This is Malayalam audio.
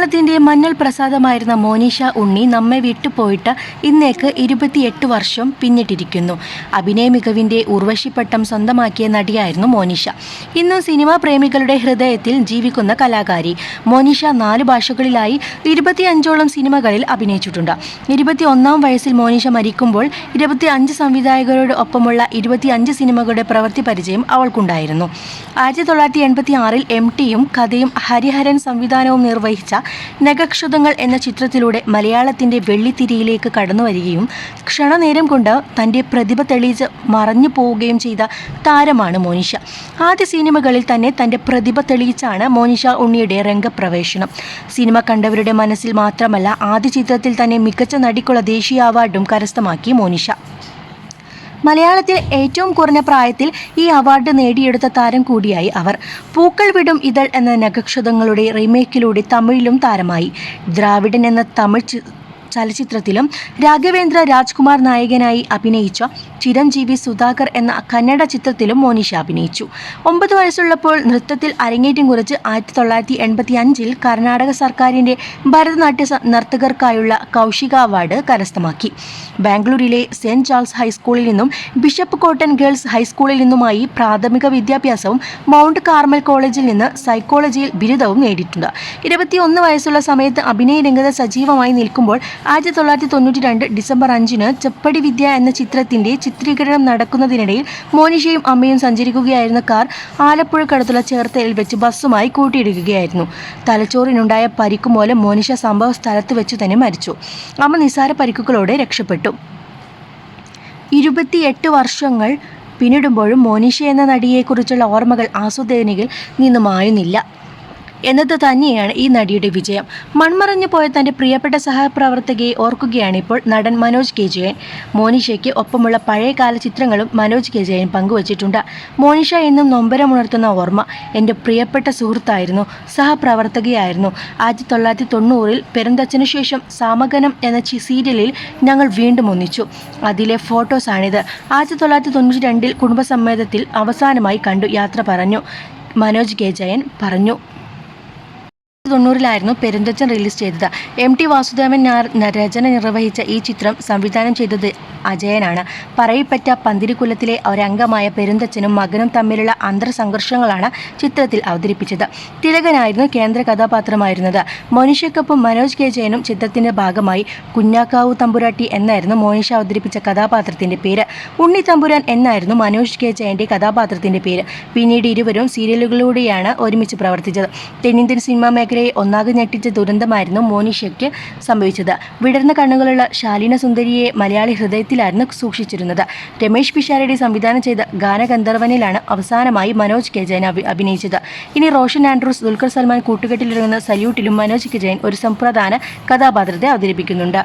മലയാളത്തിന്റെ മഞ്ഞൾ പ്രസാദമായിരുന്ന മോനിഷ ഉണ്ണി നമ്മെ വിട്ടുപോയിട്ട് ഇന്നേക്ക് ഇരുപത്തിയെട്ട് വർഷം പിന്നിട്ടിരിക്കുന്നു. അഭിനയ മികവിന്റെ ഉർവശിപ്പട്ടം സ്വന്തമാക്കിയ നടിയായിരുന്നു മോനിഷ. ഇന്നും സിനിമാ പ്രേമികളുടെ ഹൃദയത്തിൽ ജീവിക്കുന്ന കലാകാരി. മോനിഷ നാല് ഭാഷകളിലായി ഇരുപത്തിയഞ്ചോളം സിനിമകളിൽ അഭിനയിച്ചിട്ടുണ്ട്. ഇരുപത്തി ഒന്നാം വയസ്സിൽ മോനിഷ മരിക്കുമ്പോൾ ഇരുപത്തി അഞ്ച് സംവിധായകരോട് ഒപ്പമുള്ള ഇരുപത്തിയഞ്ച് സിനിമകളുടെ പ്രവൃത്തി പരിചയം അവൾക്കുണ്ടായിരുന്നു. ആയിരത്തി തൊള്ളായിരത്തി എൺപത്തി ആറിൽ എം ടിയും കഥയും ഹരിഹരൻ സംവിധാനവും നിർവഹിച്ച നഖക്ഷതങ്ങൾ എന്ന ചിത്രത്തിലൂടെ മലയാളത്തിന്റെ വെള്ളിത്തിരിയിലേക്ക് കടന്നു വരികയും ക്ഷണനേരം കൊണ്ട് തന്റെ പ്രതിഭ തെളിയിച്ച് മറഞ്ഞു പോവുകയും ചെയ്ത താരമാണ് മോനിഷ. ആദ്യ സിനിമകളിൽ തന്നെ തന്റെ പ്രതിഭ തെളിയിച്ചാണ് മോനിഷ ഉണ്ണിയുടെ രംഗപ്രവേശനം. സിനിമ കണ്ടവരുടെ മനസ്സിൽ മാത്രമല്ല ആദ്യ ചിത്രത്തിൽ തന്നെ മികച്ച നടിക്കുള്ള ദേശീയ അവാർഡും കരസ്ഥമാക്കി മോനിഷ. മലയാളത്തിൽ ഏറ്റവും കുറഞ്ഞ പ്രായത്തിൽ ഈ അവാർഡ് നേടിയെടുത്ത താരം കൂടിയായി അവർ. പൂക്കൾ വിടും ഇതൾ എന്ന നഖക്ഷതങ്ങളുടെ റീമേക്കിലൂടെ തമിഴിലും താരമായി. ദ്രാവിഡൻ എന്ന തമിഴ് ചലച്ചിത്രത്തിലും രാഘവേന്ദ്ര രാജ്കുമാർ നായകനായി അഭിനയിച്ച ചിരഞ്ജീവി സുധാകർ എന്ന കന്നഡ ചിത്രത്തിലും മോനിഷ അഭിനയിച്ചു. ഒമ്പത് വയസ്സുള്ളപ്പോൾ നൃത്തത്തിൽ അരങ്ങേറ്റം കുറിച്ച് ആയിരത്തി തൊള്ളായിരത്തി എൺപത്തി അഞ്ചിൽ കർണാടക സർക്കാരിന്റെ ഭരതനാട്യ നർത്തകർക്കായുള്ള കൗശിക അവാർഡ് കരസ്ഥമാക്കി. ബാംഗ്ലൂരിലെ സെന്റ് ചാൾസ് ഹൈസ്കൂളിൽ നിന്നും ബിഷപ്പ് കോട്ടൺ ഗേൾസ് ഹൈസ്കൂളിൽ നിന്നുമായി പ്രാഥമിക വിദ്യാഭ്യാസവും മൗണ്ട് കാർമൽ കോളേജിൽ നിന്ന് സൈക്കോളജിയിൽ ബിരുദവും നേടിയിട്ടുണ്ട്. ഇരുപത്തിയൊന്ന് വയസ്സുള്ള സമയത്ത് അഭിനയ രംഗത്ത് സജീവമായി നിൽക്കുമ്പോൾ ആയിരത്തി തൊള്ളായിരത്തി തൊണ്ണൂറ്റി രണ്ട് ഡിസംബർ അഞ്ചിന് ചെപ്പടി വിദ്യ എന്ന ചിത്രത്തിന്റെ ചിത്രീകരണം നടക്കുന്നതിനിടയിൽ മോനിഷയും അമ്മയും സഞ്ചരിക്കുകയായിരുന്ന കാർ ആലപ്പുഴ കടത്തുള്ള ചേർത്തലയിൽ വെച്ച് ബസ്സുമായി കൂട്ടിയിടുകയായിരുന്നു. തലച്ചോറിനുണ്ടായ പരിക്ക് മൂലം മോനിഷ സംഭവ സ്ഥലത്ത് വെച്ച് തന്നെ മരിച്ചു. അമ്മ നിസാര പരിക്കുകളോടെ രക്ഷപ്പെട്ടു. ഇരുപത്തിയെട്ട് വർഷങ്ങൾ പിന്നിടുമ്പോഴും മോനിഷ എന്ന നടിയെക്കുറിച്ചുള്ള ഓർമ്മകൾ ആസ്വദനയിൽ നിന്ന് മായുന്നില്ല എന്നത് തന്നെയാണ് ഈ നടിയുടെ വിജയം. മൺമറഞ്ഞു പോയ തന്റെ പ്രിയപ്പെട്ട സഹപ്രവർത്തകയെ ഓർക്കുകയാണ് ഇപ്പോൾ നടൻ മനോജ് കെ ജയൻ. മോനിഷയ്ക്ക് ഒപ്പമുള്ള പഴയകാല ചിത്രങ്ങളും മനോജ് കെ ജയൻ പങ്കുവച്ചിട്ടുണ്ട്. മോനിഷ എന്നും നൊമ്പരമുണർത്തുന്ന ഓർമ്മ എന്റെ പ്രിയപ്പെട്ട സുഹൃത്തായിരുന്നു സഹപ്രവർത്തകയായിരുന്നു. ആയിരത്തി തൊള്ളായിരത്തി തൊണ്ണൂറിൽ പെരുന്തച്ചനു ശേഷം സാമഗനം എന്ന സീരിയലിൽ ഞങ്ങൾ വീണ്ടും ഒന്നിച്ചു. അതിലെ ഫോട്ടോസാണിത് ആയിരത്തി തൊള്ളായിരത്തി തൊണ്ണൂറ്റി രണ്ടിൽ കുടുംബസമ്മേതത്തിൽ അവസാനമായി കണ്ടു യാത്ര പറഞ്ഞു. മനോജ് കെ ജയൻ പറഞ്ഞു. തൊണ്ണൂറിലായിരുന്നു പെരുന്തച്ചൻ റിലീസ് ചെയ്തത്. എം ടി വാസുദേവൻ രചന നിർവഹിച്ച ഈ ചിത്രം സംവിധാനം ചെയ്തത് അജയനാണ്. പറയിപ്പറ്റ പന്തിരിക്കുലത്തിലെ ഒരംഗമായ പെരുന്തച്ചനും മകനും തമ്മിലുള്ള അന്തർസംഘർഷങ്ങളാണ് ചിത്രത്തിൽ അവതരിപ്പിച്ചത്. തിലകനായിരുന്നു കേന്ദ്ര കഥാപാത്രമായിരുന്നത്. മോനിഷയ്ക്കൊപ്പം മനോജ് കെ ജയനും ചിത്രത്തിന്റെ ഭാഗമായി കുഞ്ഞാക്കാവു തമ്പുരാട്ടി എന്നായിരുന്നു മോനിഷ അവതരിപ്പിച്ച കഥാപാത്രത്തിന്റെ പേര്. ഉണ്ണി തമ്പുരാൻ എന്നായിരുന്നു മനോജ് കെ ജയന്റെ കഥാപാത്രത്തിന്റെ പേര്. പിന്നീട് ഇരുവരും സീരിയലുകളിലൂടെയാണ് ഒരുമിച്ച് പ്രവർത്തിച്ചത്. തെന്നിന്ത്യൻ സിനിമാ മേഖലയെ ഒന്നാകെ ഞെട്ടിച്ച ദുരന്തമായിരുന്നു മോനിഷയ്ക്ക് സംഭവിച്ചത്. വിടർന്ന കണ്ണുകളുള്ള ശാലീന സുന്ദരിയെ മലയാളി ഹൃദയത്തിലായിരുന്നു സൂക്ഷിച്ചിരുന്നത്. രമേശ് പിഷാരടി സംവിധാനം ചെയ്ത ഗാനഗന്ധർവനിലാണ് അവസാനമായി മനോജ് കെ ജയൻ അഭി- അഭിനയിച്ചത്. ഇനി റോഷൻ ആൻഡ്രൂസ് ദുൽഖർ സൽമാൻ കൂട്ടുകെട്ടിലിറങ്ങുന്ന സല്യൂട്ടിലും മനോജ് കെ ജയൻ ഒരു സമ്പ്രധാന കഥാപാത്രത്തെ അവതരിപ്പിക്കുന്നുണ്ട്.